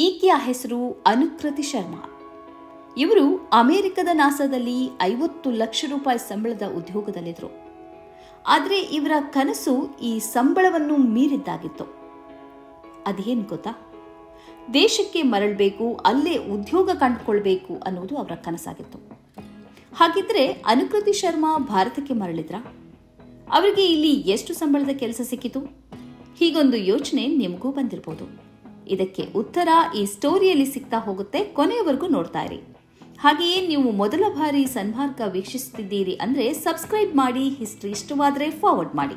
ಈಕೆಯ ಹೆಸರು ಅನುಕೃತಿ ಶರ್ಮಾ. ಇವರು ಅಮೆರಿಕದ ನಾಸಾದಲ್ಲಿ ಐವತ್ತು ಲಕ್ಷ ರೂಪಾಯಿ ಸಂಬಳದ ಉದ್ಯೋಗದಲ್ಲಿದ್ದರು. ಆದರೆ ಇವರ ಕನಸು ಈ ಸಂಬಳವನ್ನು ಮೀರಿದ್ದಾಗಿತ್ತು. ಅದೇನು ಗೊತ್ತಾ? ದೇಶಕ್ಕೆ ಮರಳಬೇಕು, ಅಲ್ಲೇ ಉದ್ಯೋಗ ಕಂಡುಕೊಳ್ಬೇಕು ಅನ್ನೋದು ಅವರ ಕನಸಾಗಿತ್ತು. ಹಾಗಿದ್ರೆ ಅನುಕೃತಿ ಶರ್ಮಾ ಭಾರತಕ್ಕೆ ಮರಳಿದ್ರ? ಅವರಿಗೆ ಇಲ್ಲಿ ಎಷ್ಟು ಸಂಬಳದ ಕೆಲಸ ಸಿಕ್ಕಿತು? ಹೀಗೊಂದು ಯೋಚನೆ ನಿಮಗೂ ಬಂದಿರಬಹುದು ಇದಕ್ಕೆ ಉತ್ತರ ಈ ಸ್ಟೋರಿಯಲ್ಲಿ ಸಿಗ್ತಾ ಹೋಗುತ್ತೆ, ಕೊನೆಯವರೆಗೂ ನೋಡ್ತಾ ಇರಿ. ಹಾಗೆಯೇ ನೀವು ಮೊದಲ ಬಾರಿ ಸನ್ಮಾರ್ಗ ವೀಕ್ಷಿಸುತ್ತಿದ್ದೀರಿ ಅಂದ್ರೆ ಸಬ್ಸ್ಕ್ರೈಬ್ ಮಾಡಿ, ಹಿಸ್ಟ್ರಿ ಇಷ್ಟವಾದರೆ ಫಾರ್ವರ್ಡ್ ಮಾಡಿ.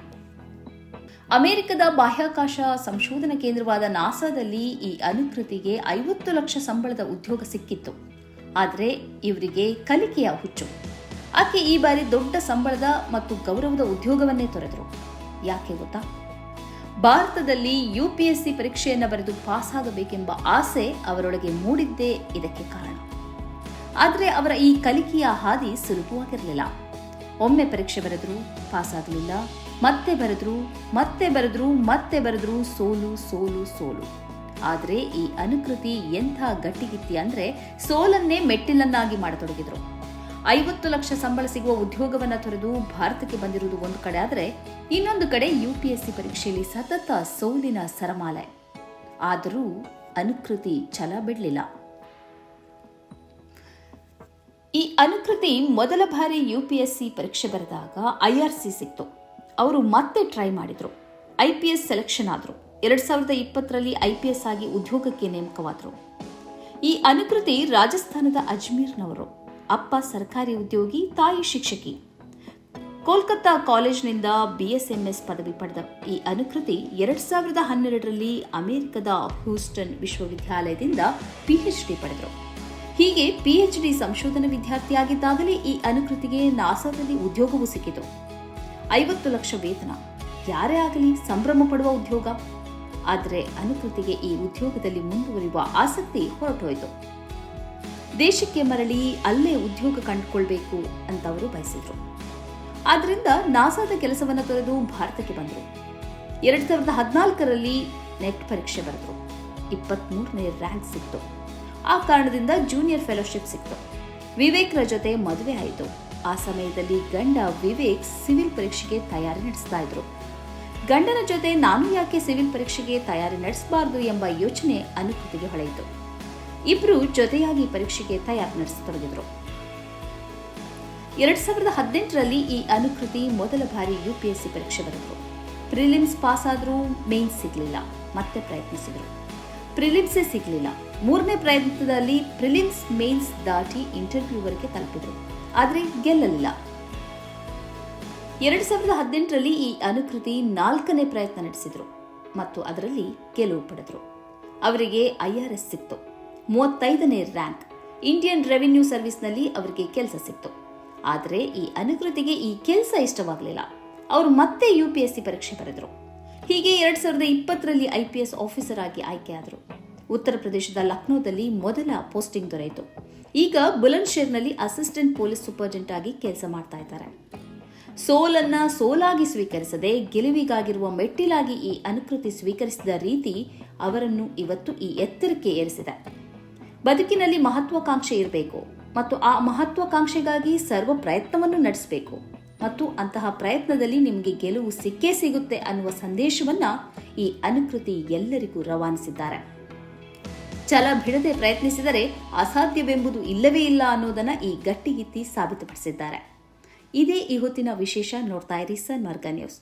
ಅಮೆರಿಕದ ಬಾಹ್ಯಾಕಾಶ ಸಂಶೋಧನಾ ಕೇಂದ್ರವಾದ ನಾಸಾದಲ್ಲಿ ಈ ಅನುಕೃತಿಗೆ ಐವತ್ತು ಲಕ್ಷ ಸಂಬಳದ ಉದ್ಯೋಗ ಸಿಕ್ಕಿತ್ತು. ಆದರೆ ಇವರಿಗೆ ಕಲಿಕೆಯ ಹುಚ್ಚು. ಆಕೆ ಈ ಬಾರಿ ದೊಡ್ಡ ಸಂಬಳದ ಮತ್ತು ಗೌರವದ ಉದ್ಯೋಗವನ್ನೇ ತೊರೆದರು. ಯಾಕೆ ಗೊತ್ತಾ? ಭಾರತದಲ್ಲಿ ಯುಪಿಎಸ್ಸಿ ಪರೀಕ್ಷೆಯನ್ನು ಬರೆದು ಪಾಸಾಗಬೇಕೆಂಬ ಆಸೆ ಅವರೊಳಗೆ ಮೂಡಿದ್ದೇ ಇದಕ್ಕೆ ಕಾರಣ. ಆದರೆ ಅವರ ಈ ಕಲಿಕೆಯ ಹಾದಿ ಸುಲಭವಾಗಿರಲಿಲ್ಲ. ಒಮ್ಮೆ ಪರೀಕ್ಷೆ ಬರೆದ್ರು ಪಾಸ್ ಆಗಲಿಲ್ಲ ಮತ್ತೆ ಬರೆದ್ರು ಮತ್ತೆ ಬರೆದ್ರು ಮತ್ತೆ ಬರೆದ್ರು ಸೋಲು ಸೋಲು ಸೋಲು. ಆದರೆ ಈ ಅನುಕೃತಿ ಎಂಥ ಗಟ್ಟಿಗಿತ್ತಿ ಅಂದ್ರೆ ಸೋಲನ್ನೇ ಮೆಟ್ಟಿಲನ್ನಾಗಿ ಮಾಡತೊಡಗಿದ್ರು. ಐವತ್ತು ಲಕ್ಷ ಸಂಬಳ ಸಿಗುವ ಉದ್ಯೋಗವನ್ನು ತೊರೆದು ಭಾರತಕ್ಕೆ ಬಂದಿರುವುದು ಒಂದು ಕಡೆ, ಆದರೆ ಇನ್ನೊಂದು ಕಡೆ ಯುಪಿಎಸ್ಸಿ ಪರೀಕ್ಷೆಯಲ್ಲಿ ಸತತ ಸೋಲಿನ ಸರಮಾಲೆ. ಆದರೂ ಅನುಕೃತಿ ಛಲ ಬಿಡಲಿಲ್ಲ. ಈ ಅನುಕೃತಿ ಮೊದಲ ಬಾರಿ ಯುಪಿಎಸ್ಸಿ ಪರೀಕ್ಷೆ ಬರೆದಾಗ ಐಆರ್ಸಿ ಸಿಕ್ತು. ಅವರು ಮತ್ತೆ ಟ್ರೈ ಮಾಡಿದ್ರು. ಐಪಿಎಸ್ ಸೆಲೆಕ್ಷನ್ ಆದರು. ಎರಡು ಸಾವಿರದ ಇಪ್ಪತ್ತರಲ್ಲಿ ಐಪಿಎಸ್ ಆಗಿ ಉದ್ಯೋಗಕ್ಕೆ ನೇಮಕವಾದರು. ಈ ಅನುಕೃತಿ ರಾಜಸ್ಥಾನದ ಅಜ್ಮೀರ್ನವರು. ಅಪ್ಪ ಸರ್ಕಾರಿ ಉದ್ಯೋಗಿ, ತಾಯಿ ಶಿಕ್ಷಕಿ. ಕೋಲ್ಕತ್ತಾ ಕಾಲೇಜ್ನಿಂದ ಬಿಎಸ್ಎಂಎಸ್ ಪದವಿ ಪಡೆದ ಈ ಅನುಕೃತಿ ಎರಡ್ ಸಾವಿರದ ಹನ್ನೆರಡರಲ್ಲಿ ಅಮೆರಿಕದ ಹ್ಯೂಸ್ಟನ್ ವಿಶ್ವವಿದ್ಯಾಲಯದಿಂದ ಪಿಎಚ್ಡಿ ಪಡೆದರು. ಹೀಗೆ ಪಿಎಚ್ಡಿ ಸಂಶೋಧನಾ ವಿದ್ಯಾರ್ಥಿಯಾಗಿದ್ದಾಗಲೇ ಈ ಅನುಕೃತಿಗೆ ನಾಸಾದಲ್ಲಿ ಉದ್ಯೋಗವೂ ಸಿಕ್ಕಿತು. ಐವತ್ತು ಲಕ್ಷ ವೇತನ. ಯಾರೇ ಆಗಲಿ ಸಂಭ್ರಮ ಪಡುವ ಉದ್ಯೋಗ. ಆದರೆ ಅನುಕೃತಿಗೆ ಈ ಉದ್ಯೋಗದಲ್ಲಿ ಮುಂದುವರಿಯುವ ಆಸಕ್ತಿ ಹೊರಟೋಯ್ತು. ದೇಶಕ್ಕೆ ಮರಳಿ ಅಲ್ಲೇ ಉದ್ಯೋಗ ಕಂಡುಕೊಳ್ಬೇಕು ಅಂತ ಅವರು ಬಯಸಿದ್ರು. ಆದ್ರಿಂದ ನಾಸಾದ ಕೆಲಸವನ್ನು ತೊರೆದು ಭಾರತಕ್ಕೆ ಬಂದರು. ಎರಡ್ ಸಾವಿರದ ಹದಿನಾಲ್ಕರಲ್ಲಿ ನೆಟ್ ಪರೀಕ್ಷೆ ಬರೆದ್ರು. ಇಪ್ಪತ್ಮೂರನೇ ರ್ಯಾಂಕ್ ಸಿಕ್ತು. ಆ ಕಾರಣದಿಂದ ಜೂನಿಯರ್ ಫೆಲೋಶಿಪ್ ಸಿಕ್ತು. ವಿವೇಕ್ರ ಜೊತೆ ಮದುವೆ ಆಯಿತು. ಆ ಸಮಯದಲ್ಲಿ ಗಂಡ ವಿವೇಕ್ ಸಿವಿಲ್ ಪರೀಕ್ಷೆಗೆ ತಯಾರಿ ನಡೆಸ್ತಾ ಇದ್ರು. ಗಂಡನ ಜೊತೆ ನಾನು ಯಾಕೆ ಸಿವಿಲ್ ಪರೀಕ್ಷೆಗೆ ತಯಾರಿ ನಡೆಸಬಾರ್ದು ಎಂಬ ಯೋಚನೆ ಅನುಕೃತಿಗೆ ಹೊಳೆಯಿತು. ಇಬ್ರು ಜೊತೆಯಾಗಿ ಪರೀಕ್ಷೆಗೆ ತಯಾರಿ ನಡೆಸತೊಡಗಿದ್ರು. ಎರಡ್ ಸಾವಿರದ ಹದಿನೆಂಟರಲ್ಲಿ ಈ ಅನುಕೃತಿ ಮೊದಲ ಬಾರಿ ಯುಪಿಎಸ್ಸಿ ಪರೀಕ್ಷೆ ಬರೆದರು. ಪ್ರಿಲಿಮ್ಸ್ ಪಾಸ್ ಆದರೂ ಮೇನ್ಸ್ ಸಿಗಲಿಲ್ಲ, ಮತ್ತೆ ಪ್ರಯತ್ನಿಸಿದರು. ಪ್ರಿಲಿಮ್ಸೇ ಸಿಗಲಿಲ್ಲ. ಮೂರನೇ ಪ್ರಯತ್ನದಲ್ಲಿ ಪ್ರಿಲಿಮ್ಸ್ ಮೇನ್ಸ್ ದಾಟಿ ಇಂಟರ್ವ್ಯೂವರೆಗೆ ತಲುಪಿದ್ರು, ಆದರೆ ಗೆಲ್ಲಲಿಲ್ಲ. ಎರಡು ಸಾವಿರದ ಹದಿನೆಂಟರಲ್ಲಿ ಈ ಅನುಕೃತಿ ನಾಲ್ಕನೇ ಪ್ರಯತ್ನ ನಡೆಸಿದ್ರು, ಮತ್ತು ಅದರಲ್ಲಿ ಗೆಲುವು ಪಡೆದರು. ಅವರಿಗೆ ಐಆರ್ಎಸ್ ಸಿಕ್ತು. ಮೂವತ್ತೈದನೇ ರ್ಯಾಂಕ್. ಇಂಡಿಯನ್ ರೆವಿನ್ಯೂ ಸರ್ವಿಸ್ನಲ್ಲಿ ಅವರಿಗೆ ಕೆಲಸ ಸಿಕ್ತು. ಆದರೆ ಈ ಅನುಕೃತಿಗೆ ಈ ಕೆಲಸ ಇಷ್ಟವಾಗಲಿಲ್ಲ. ಅವರು ಮತ್ತೆ ಯು ಪಿ ಎಸ್ ಸಿ ಪರೀಕ್ಷೆ ಬರೆದರು. ಹೀಗೆ ಎರಡ್ ಸಾವಿರದ ಇಪ್ಪತ್ತರಲ್ಲಿ ಐ ಪಿ ಎಸ್ ಆಫೀಸರ್ ಆಗಿ ಆಯ್ಕೆಯಾದರು ಉತ್ತರ ಪ್ರದೇಶದ ಲಕ್ನೋದಲ್ಲಿ ಮೊದಲ ಪೋಸ್ಟಿಂಗ್ ದೊರೆಯಿತು. ಈಗ ಬುಲಂದ್ಶೇರ್ನಲ್ಲಿ ಅಸಿಸ್ಟೆಂಟ್ ಪೊಲೀಸ್ ಸೂಪರ್ಡೆಂಟ್ ಆಗಿ ಕೆಲಸ ಮಾಡ್ತಾ ಇದ್ದಾರೆ. ಸೋಲನ್ನ ಸೋಲಾಗಿ ಸ್ವೀಕರಿಸದೆ ಗೆಲುವಿಗಾಗಿರುವ ಮೆಟ್ಟಿಲಾಗಿ ಈ ಅನುಕೃತಿ ಸ್ವೀಕರಿಸಿದ ರೀತಿ ಅವರನ್ನು ಇವತ್ತು ಈ ಎತ್ತರಕ್ಕೆ ಏರಿಸಿದೆ. ಬದುಕಿನಲ್ಲಿ ಮಹತ್ವಾಕಾಂಕ್ಷೆ ಇರಬೇಕು ಮತ್ತು ಆ ಮಹತ್ವಾಕಾಂಕ್ಷೆಗಾಗಿ ಸರ್ವ ಪ್ರಯತ್ನವನ್ನು ನಡೆಸಬೇಕು. ಮತ್ತು ಅಂತಹ ಪ್ರಯತ್ನದಲ್ಲಿ ನಿಮಗೆ ಗೆಲುವು ಸಿಕ್ಕೇ ಸಿಗುತ್ತೆ ಅನ್ನುವ ಸಂದೇಶವನ್ನ ಈ ಅನುಕೃತಿ ಎಲ್ಲರಿಗೂ ರವಾನಿಸಿದ್ದಾರೆ. ಛಲ ಬಿಡದೆ ಪ್ರಯತ್ನಿಸಿದರೆ ಅಸಾಧ್ಯವೆಂಬುದು ಇಲ್ಲವೇ ಇಲ್ಲ ಅನ್ನೋದನ್ನ ಈ ಗಟ್ಟಿಗಿತ್ತಿ ಸಾಬೀತುಪಡಿಸಿದ್ದಾರೆ. ಇದೇ ಈ ಹೊತ್ತಿನ ವಿಶೇಷ ನೋಡ್ತಾ ಇರಿ ಸನ್ಮಾರ್ಗ ನ್ಯೂಸ್.